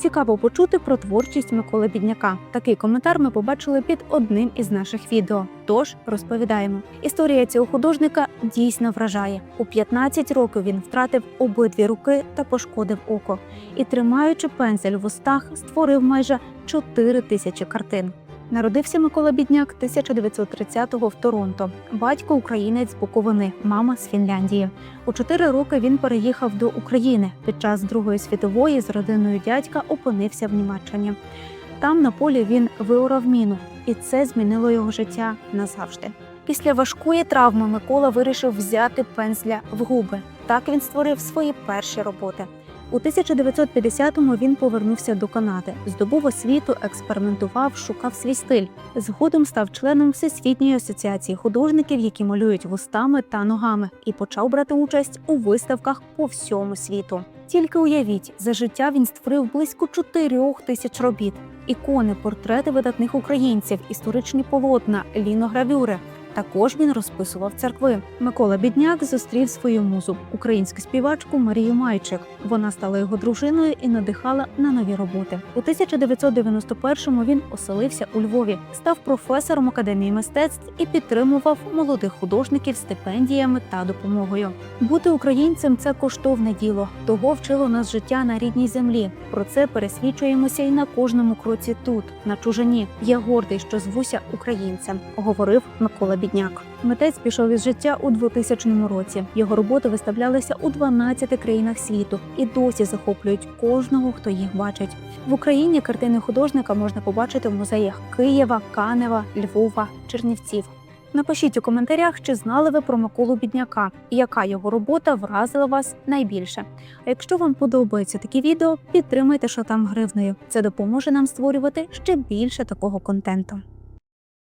Цікаво почути про творчість Миколи Бідняка. Такий коментар ми побачили під одним із наших відео. Тож розповідаємо. Історія цього художника дійсно вражає. У 15 років він втратив обидві руки та пошкодив око. І, тримаючи пензель в устах, створив майже 4 тисячі картин. Народився Микола Бідняк 1930-го в Торонто. Батько українець з Буковини, мама з Фінляндії. У чотири роки він переїхав до України. Під час Другої світової з родиною дядька опинився в Німеччині. Там на полі він виорав міну, і це змінило його життя назавжди. Після важкої травми Микола вирішив взяти пензля в губи. Так він створив свої перші роботи. У 1950-му він повернувся до Канади, здобув освіту, експериментував, шукав свій стиль. Згодом став членом Всесвітньої асоціації художників, які малюють вустами та ногами, і почав брати участь у виставках по всьому світу. Тільки уявіть, за життя він створив близько чотирьох тисяч робіт: ікони, портрети видатних українців, історичні полотна, ліногравюри. Також він розписував церкви. Микола Бідняк зустрів свою музу, українську співачку Марію Майчик. Вона стала його дружиною і надихала на нові роботи. У 1991-му він оселився у Львові, став професором академії мистецтв і підтримував молодих художників стипендіями та допомогою. Бути українцем це коштовне діло. Того вчило нас життя на рідній землі. Про це пересвідчуємося і на кожному кроці тут, на чужині. Я гордий, що звуся українцем, говорив Микола Бідняк. Митець пішов із життя у 2000 році. Його роботи виставлялися у 12 країнах світу і досі захоплюють кожного, хто їх бачить. В Україні картини художника можна побачити в музеях Києва, Канева, Львова, Чернівців. Напишіть у коментарях, чи знали ви про Миколу Бідняка і яка його робота вразила вас найбільше. А якщо вам подобаються такі відео, підтримайте що там гривнею. Це допоможе нам створювати ще більше такого контенту.